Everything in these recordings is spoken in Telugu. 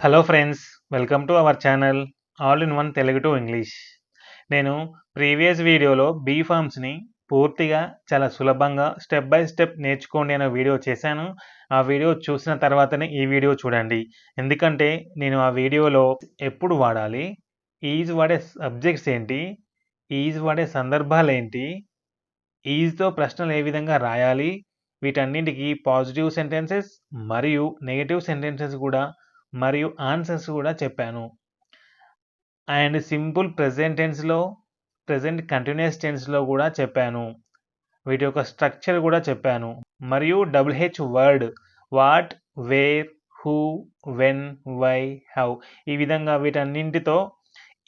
Hello friends welcome to our channel all in one Telugu to English నేను ప్రీవియస్ వీడియోలో బీ ఫామ్స్ని పూర్తిగా చాలా సులభంగా స్టెప్ బై స్టెప్ నేర్చుకోండి అనే వీడియో చేశాను. ఆ వీడియో చూసిన తర్వాతనే ఈ వీడియో చూడండి. ఎందుకంటే నేను ఆ వీడియోలో ఎప్పుడు వాడాలి ఈజ్ వాడే సబ్జెక్ట్స్ ఏంటి ఈజ్ వాడే సందర్భాలు ఏంటి ఈజ్తో ప్రశ్నలు ఏ విధంగా రాయాలి వీటన్నింటికి పాజిటివ్ సెంటెన్సెస్ మరియు నెగటివ్ సెంటెన్సెస్ కూడా మరియు ఆన్సర్స్ కూడా చెప్పాను. అండ్ సింపుల్ ప్రెజెంట్ టెన్స్లో ప్రెజెంట్ కంటిన్యూస్ టెన్స్లో కూడా చెప్పాను. వీటి యొక్క స్ట్రక్చర్ కూడా చెప్పాను. మరియు double H word what where who when why how ఈ విధంగా వీటన్నింటితో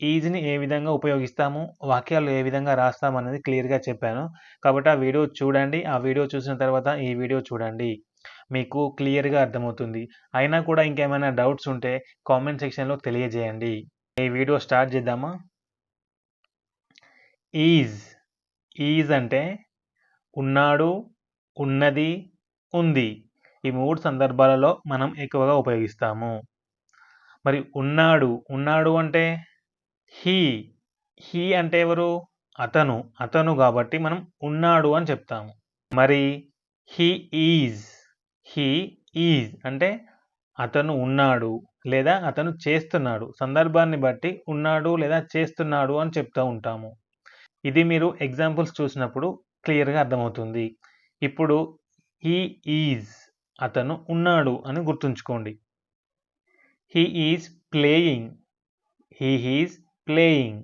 ఈజీని ఏ విధంగా ఉపయోగిస్తాము వాక్యాలు ఏ విధంగా రాస్తాము అనేది క్లియర్గా చెప్పాను. కాబట్టి ఆ వీడియో చూడండి. ఆ వీడియో చూసిన తర్వాత ఈ వీడియో చూడండి. మీకు క్లియర్గా అర్థమవుతుంది. అయినా కూడా ఇంకేమైనా డౌట్స్ ఉంటే కామెంట్ సెక్షన్లో తెలియజేయండి. ఈ వీడియో స్టార్ట్ చేద్దామా? ఈజ్. ఈజ్ అంటే ఉన్నాడు ఉన్నది ఉంది. ఈ మూడు సందర్భాలలో మనం ఎక్కువగా ఉపయోగిస్తాము. మరి ఉన్నాడు ఉన్నాడు అంటే హీ. హీ అంటే ఎవరు? అతను. అతను కాబట్టి మనం ఉన్నాడు అని చెప్తాము. మరి హీ ఈజ్. హీ ఈజ్ అంటే అతను ఉన్నాడు లేదా అతను చేస్తున్నాడు. సందర్భాన్ని బట్టి ఉన్నాడు లేదా చేస్తున్నాడు అని చెప్తూ ఉంటాము. ఇది మీరు ఎగ్జాంపుల్స్ చూసినప్పుడు క్లియర్గా అర్థమవుతుంది. ఇప్పుడు హీ ఈజ్ అతను ఉన్నాడు అని గుర్తుంచుకోండి. He is playing he is playing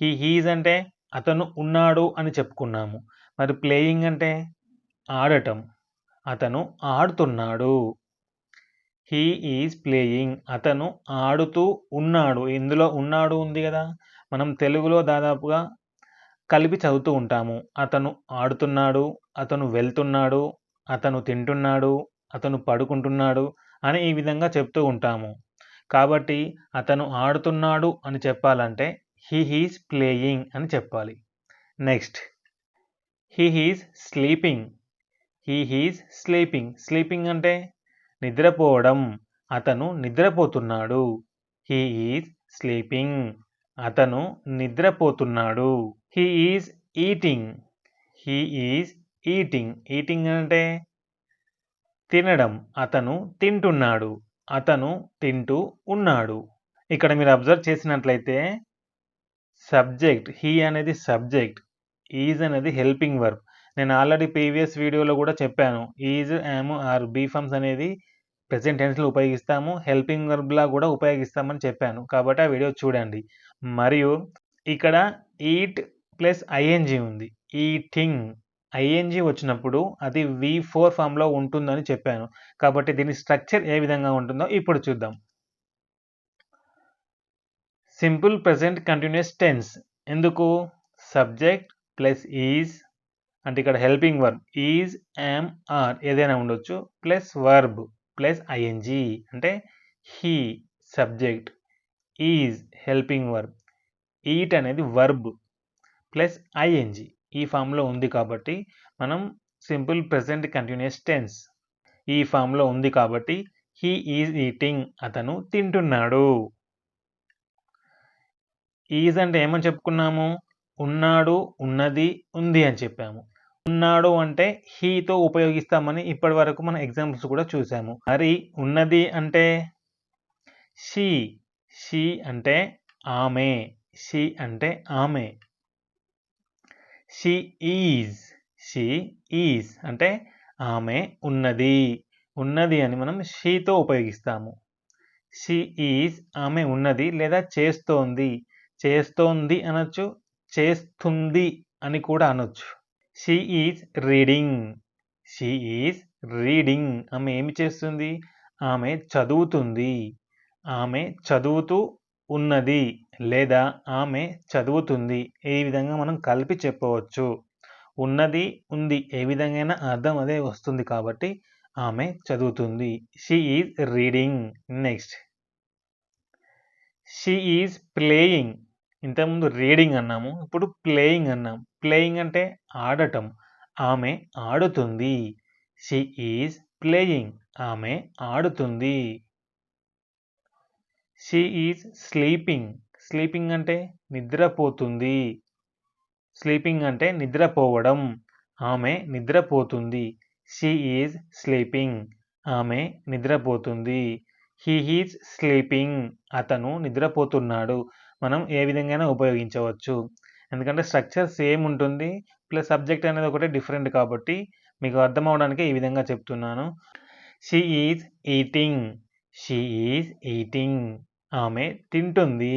he he's అంటే అతను ఉన్నాడు అని చెప్పుకున్నాము. మరి ప్లేయింగ్ అంటే ఆడటం. అతను ఆడుతున్నాడు. హీ ఈజ్ ప్లేయింగ్ అతను ఆడుతూ ఉన్నాడు. ఇందులో ఉన్నాడు ఉంది కదా? మనం తెలుగులో దాదాపుగా కలిపి చదువుతూ ఉంటాము. అతను ఆడుతున్నాడు అతను వెళ్తున్నాడు అతను తింటున్నాడు అతను పడుకుంటున్నాడు అని ఈ విధంగా చెప్తూ ఉంటాము. కాబట్టి అతను ఆడుతున్నాడు అని చెప్పాలంటే హీ హీస్ ప్లేయింగ్ అని చెప్పాలి. Next he he's sleeping he he's sleeping sleeping అంటే నిద్రపోవడం. అతను నిద్రపోతున్నాడు. హీ ఈజ్ స్లీపింగ్ అతను నిద్రపోతున్నాడు. He is eating he is eating eating అంటే తినడం. అతను తింటున్నాడు. అతను తింటూ ఉన్నాడు. ఇక్కడ మీరు అబ్జర్వ్ చేసినట్లయితే సబ్జెక్ట్ హీ అనేది సబ్జెక్ట్ ఈజ్ అనేది హెల్పింగ్ వర్బ్ నేను ఆల్రెడీ ప్రీవియస్ వీడియోలో కూడా చెప్పాను. Is am are be forms అనేది ప్రజెంట్ టెన్స్లో ఉపయోగిస్తాము. హెల్పింగ్ వర్బ్లా కూడా ఉపయోగిస్తామని చెప్పాను. కాబట్టి ఆ వీడియో చూడండి. మరియు ఇక్కడ ఈట్ ప్లస్ ఐఎన్జి ఉంది. ఈటింగ్ ఐఎన్జి వచ్చినప్పుడు అది వి ఫోర్ ఫామ్లో ఉంటుందని చెప్పాను. కాబట్టి దీని స్ట్రక్చర్ ఏ విధంగా ఉంటుందో ఇప్పుడు చూద్దాం. సింపుల్ ప్రజెంట్ కంటిన్యూస్ టెన్స్ ఎందుకు? సబ్జెక్ట్ ప్లస్ ఈజ్ అంటే ఇక్కడ helping verb is am are ఏదైనా ఉండొచ్చు. ప్లస్ వర్బ్ ప్లస్ ఐఎన్జి అంటే he subject is helping verb eat అనేది వర్బ్ ప్లస్ ఐఎన్జి ఈ ఫామ్లో ఉంది కాబట్టి మనం సింపుల్ ప్రజెంట్ కంటిన్యూస్ టెన్స్ ఈ ఫామ్లో ఉంది కాబట్టి హీ ఈజ్ ఈటింగ్ అతను తింటున్నాడు. ఈజ్ అంటే ఏమని చెప్పుకున్నాము? ఉన్నాడు ఉన్నది ఉంది అని చెప్పాము. ఉన్నాడు అంటే హీతో ఉపయోగిస్తామని ఇప్పటి వరకు మన ఎగ్జాంపుల్స్ కూడా చూసాము. మరి ఉన్నది అంటే షీ షీ అంటే ఆమె షీ అంటే ఆమె. షీ ఈజ్ షీ ఈజ్ అంటే ఆమె ఉన్నది. ఉన్నది అని మనం షీతో ఉపయోగిస్తాము. షీ ఈజ్ ఆమె ఉన్నది లేదా చేస్తోంది. చేస్తోంది అనొచ్చు చేస్తుంది అని కూడా అనొచ్చు. She is reading she is reading ఆమె ఏమి చేస్తుంది? ఆమె చదువుతుంది. ఆమె చదువుతూ ఉన్నది లేదా ఆమె చదువుతుంది. ఏ విధంగా మనం కలిపి చెప్పవచ్చు? ఉన్నది ఉంది. ఏ విధంగా అర్థం అదే వస్తుంది కాబట్టి ఆమె చదువుతుంది. She is reading next she is playing ఇంతకుముందు రీడింగ్ అన్నాము ఇప్పుడు ప్లేయింగ్ అన్నాం. ప్లేయింగ్ అంటే ఆడటం. ఆమె ఆడుతుంది. She is playing. ఆమె ఆడుతుంది. She is sleeping. స్లీపింగ్ అంటే నిద్రపోతుంది. స్లీపింగ్ అంటే నిద్రపోవడం. ఆమె నిద్రపోతుంది. She is sleeping. ఆమె నిద్రపోతుంది. He is sleeping. అతను నిద్రపోతున్నాడు. మనం ఏ విధంగా ఉపయోగించవచ్చు. ఎందుకంటే స్ట్రక్చర్ సేమ్ ఉంటుంది ప్లస్ సబ్జెక్ట్ అనేది ఒకటే డిఫరెంట్ కాబట్టి మీకు అర్థం అవడానికి ఈ విధంగా చెప్తున్నాను. She is eating she is eating ఆమె తింటుంది.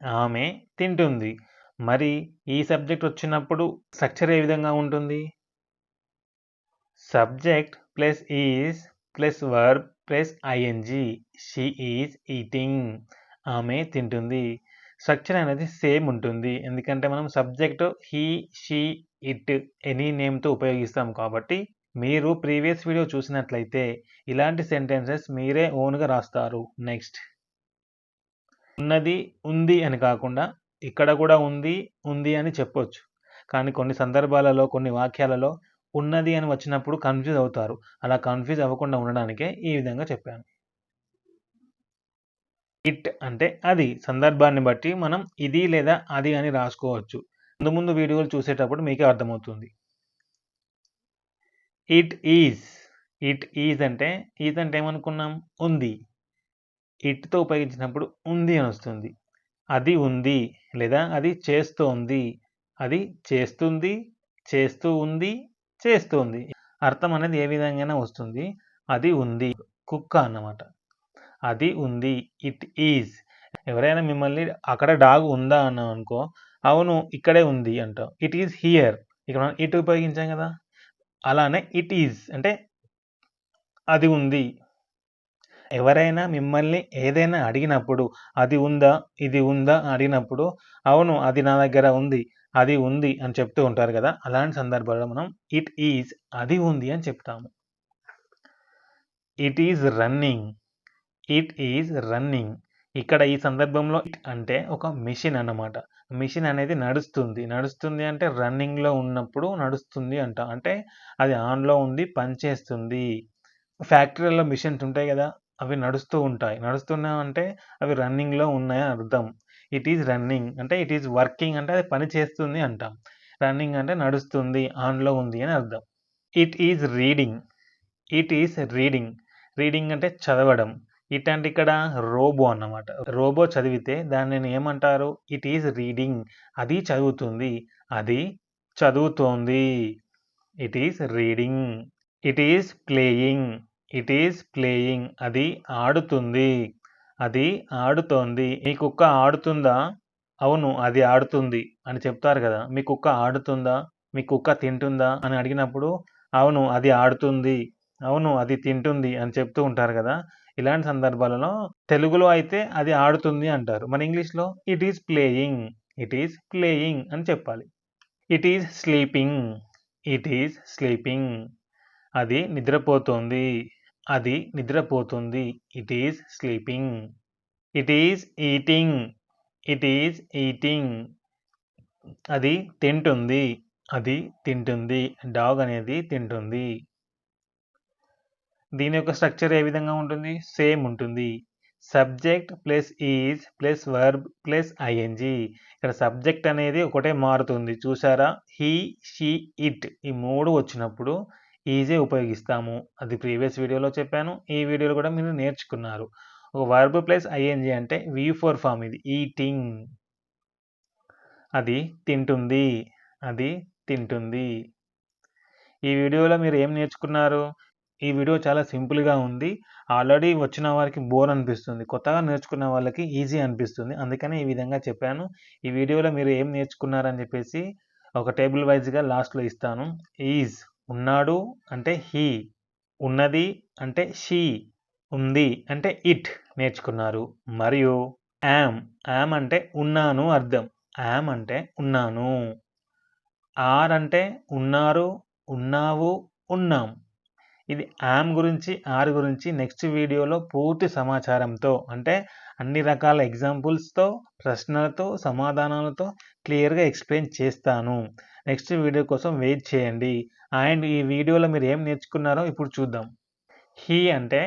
ఆమె తింటుంది. మరి ఈ సబ్జెక్ట్ వచ్చినప్పుడు స్ట్రక్చర్ ఏ విధంగా ఉంటుంది? Subject plus is plus verb plus ING she is eating ఆమె తింటుంది. స్ట్రక్చర్ అనేది సేమ్ ఉంటుంది. ఎందుకంటే మనం subject he she it any నేమ్తో ఉపయోగిస్తాం కాబట్టి మీరు ప్రీవియస్ వీడియో చూసినట్లయితే ఇలాంటి సెంటెన్సెస్ మీరే ఓన్గా రాస్తారు. నెక్స్ట్ ఉన్నది ఉంది అని కాకుండా ఇక్కడ కూడా ఉంది ఉంది అని చెప్పొచ్చు. కానీ కొన్ని సందర్భాలలో కొన్ని వాక్యాలలో ఉన్నది అని వచ్చినప్పుడు కన్ఫ్యూజ్ అవుతారు. అలా కన్ఫ్యూజ్ అవ్వకుండా ఉండడానికే ఈ విధంగా చెప్పాను. ఇట్ అంటే అది. సందర్భాన్ని బట్టి మనం ఇది లేదా అది అని రాసుకోవచ్చు. ముందు ముందు వీడియోలు చూసేటప్పుడు మీకే అర్థమవుతుంది. ఇట్ ఈజ్ ఇట్ ఈజ్ అంటే ఈజ్ అంటే ఏమనుకున్నాం? ఉంది. ఇట్తో ఉపయోగించినప్పుడు ఉంది అని వస్తుంది. అది ఉంది లేదా అది చేస్తోంది. అది చేస్తుంది చేస్తూ ఉంది చేస్తుంది. అర్థం అనేది ఏ విధంగా వస్తుంది? అది ఉంది. కుక్క అన్నమాట. అది ఉంది. ఇట్ ఈజ్ ఎవరైనా మిమ్మల్ని అక్కడ డాగ్ ఉందా అన్నాం అనుకో అవును ఇక్కడే ఉంది అంటాం. ఇట్ ఈజ్ హియర్ ఇక్కడ ఇట్ ఉపయోగించాం కదా? అలానే ఇట్ ఈజ్ అంటే అది ఉంది. ఎవరైనా మిమ్మల్ని ఏదైనా అడిగినప్పుడు అది ఉందా ఇది ఉందా అడిగినప్పుడు అవును అది నా దగ్గర ఉంది అది ఉంది అని చెప్తూ ఉంటారు కదా? అలాంటి సందర్భాల్లో మనం ఇట్ ఈజ్ అది ఉంది అని చెప్తాము. It is running it is running ఇక్కడ ఈ సందర్భంలో ఇట్ అంటే ఒక మిషన్ అన్నమాట. మిషన్ అనేది నడుస్తుంది. నడుస్తుంది అంటే రన్నింగ్లో ఉన్నప్పుడు నడుస్తుంది అంట. అంటే అది ఆన్లో ఉంది పనిచేస్తుంది ఫ్యాక్టరీలో మిషన్స్ ఉంటాయి కదా అవి నడుస్తూ ఉంటాయి. నడుస్తున్నా అంటే అవి రన్నింగ్లో ఉన్నాయని అర్థం. ఇట్ ఈజ్ రన్నింగ్ అంటే ఇట్ ఈజ్ వర్కింగ్ అంటే అది పని చేస్తుంది అంటాం. రన్నింగ్ అంటే నడుస్తుంది ఆన్లో ఉంది అని అర్థం. It is reading it is reading reading అంటే చదవడం. ఇట్ ఇక్కడ రోబో అన్నమాట. రోబో చదివితే దాన్ని ఏమంటారు ఇట్ ఈజ్ రీడింగ్ అది చదువుతుంది. అది చదువుతోంది. It is reading it is playing it is playing అది ఆడుతుంది. అది ఆడుతోంది. మీ కుక్క ఆడుతుందా? అవును అది ఆడుతుంది. అని చెప్తారు కదా. మీ కుక్క ఆడుతుందా? మీ కుక్క తింటుందా? అని అడిగినప్పుడు అవును అది ఆడుతుంది. అవును అది తింటుంది. అని చెప్తూ ఉంటారు కదా. ఇలాంటి సందర్భాలలో తెలుగులో అయితే అది ఆడుతుంది అంటారు. మన ఇంగ్లీష్లో it is playing it is playing అని చెప్పాలి. It is sleeping it is sleeping అది నిద్రపోతుంది అది నిద్రపోతుంది. It is sleeping it is eating it is eating అది తింటుంది అది తింటుంది. డాగ్ అనేది తింటుంది. దీని యొక్క స్ట్రక్చర్ ఏ విధంగా ఉంటుంది? సేమ్ ఉంటుంది. Subject plus is plus verb plus ING ఇక్కడ సబ్జెక్ట్ అనేది ఒకటే మారుతుంది. చూసారా హీ షీ ఇట్ ఈ మూడు వచ్చినప్పుడు ఈజే ఉపయోగిస్తాము. అది ప్రీవియస్ వీడియోలో చెప్పాను. ఈ వీడియోలో కూడా మీరు నేర్చుకున్నారు. ఒక వర్బ్ ప్లస్ ఐఎన్జి అంటే వి ఫోర్ ఫామ్ ఇది. ఈటింగ్ అది తింటుంది. అది తింటుంది. ఈ వీడియోలో మీరు ఏం నేర్చుకున్నారు? ఈ వీడియో చాలా సింపుల్గా ఉంది. ఆల్రెడీ వచ్చిన వారికి బోర్ అనిపిస్తుంది. కొత్తగా నేర్చుకున్న వాళ్ళకి ఈజీ అనిపిస్తుంది. అందుకని ఈ విధంగా చెప్పాను. ఈ వీడియోలో మీరు ఏం నేర్చుకున్నారని చెప్పేసి ఒక టేబుల్ వైజ్గా లాస్ట్లో ఇస్తాను. ఈజ్ ఉన్నాడు అంటే హీ ఉన్నది అంటే షీ ఉంది అంటే ఇట్ నేర్చుకున్నారు. మరియు యామ్ యామ్ అంటే ఉన్నాను అర్థం. యామ్ అంటే ఉన్నాను. ఆర్ అంటే ఉన్నారు ఉన్నావు ఉన్నాం. ఇది ఆమ్ గురించి ఆర్ గురించి నెక్స్ట్ వీడియోలో పూర్తి సమాచారంతో అంటే అన్ని రకాల ఎగ్జాంపుల్స్తో ప్రశ్నలతో సమాధానాలతో క్లియర్గా ఎక్స్ప్లెయిన్ చేస్తాను. నెక్స్ట్ వీడియో కోసం వెయిట్ చేయండి. అండ్ ఈ వీడియోలో మీరు ఏం నేర్చుకున్నారో ఇప్పుడు చూద్దాం. హీ అంటే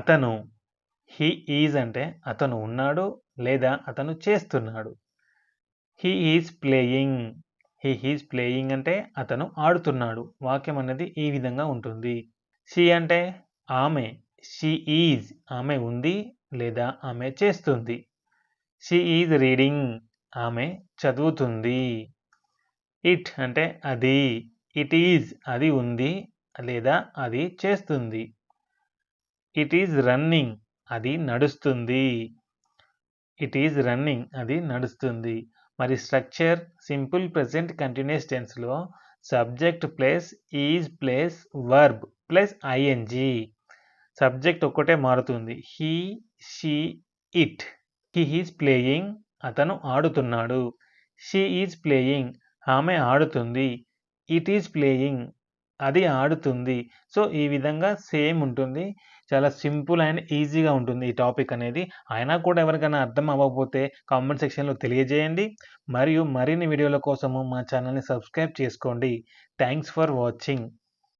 అతను. హీ ఈజ్ అంటే అతను ఉన్నాడు లేదా అతను చేస్తున్నాడు. He is playing. He is playing అంటే అతను ఆడుతున్నాడు. వాక్యం అనేది ఈ విధంగా ఉంటుంది. షీ అంటే ఆమె. షీ ఈజ్ ఆమె ఉంది లేదా ఆమె చేస్తుంది. షీ ఈజ్ రీడింగ్ ఆమె చదువుతుంది. ఇట్ అంటే అది. ఇట్ ఈజ్ అది ఉంది లేదా అది చేస్తుంది. ఇట్ ఈజ్ రన్నింగ్ అది నడుస్తుంది. ఇట్ ఈజ్ రన్నింగ్ అది నడుస్తుంది. మరి structure simple present continuous టెన్స్లో subject plus is plus verb plus ING subject ఒక్కటే మారుతుంది. He she it. He is playing అతను ఆడుతున్నాడు. షీ ఈజ్ ప్లేయింగ్ ఆమె ఆడుతుంది. ఇట్ ఈజ్ ప్లేయింగ్ అది ఆడుతుంది. సో ఈ విధంగా సేమ్ ఉంటుంది. చాలా సింపుల్ అండ్ ఈజీగా ఉంటుంది ఈ టాపిక్ అనేది. అయినా కూడా ఎవరికైనా అర్థం అవ్వకపోతే కామెంట్ సెక్షన్లో తెలియజేయండి. మరియు మరిన్ని వీడియోల కోసము మా ఛానల్ని సబ్స్క్రైబ్ చేసుకోండి. Thanks for watching.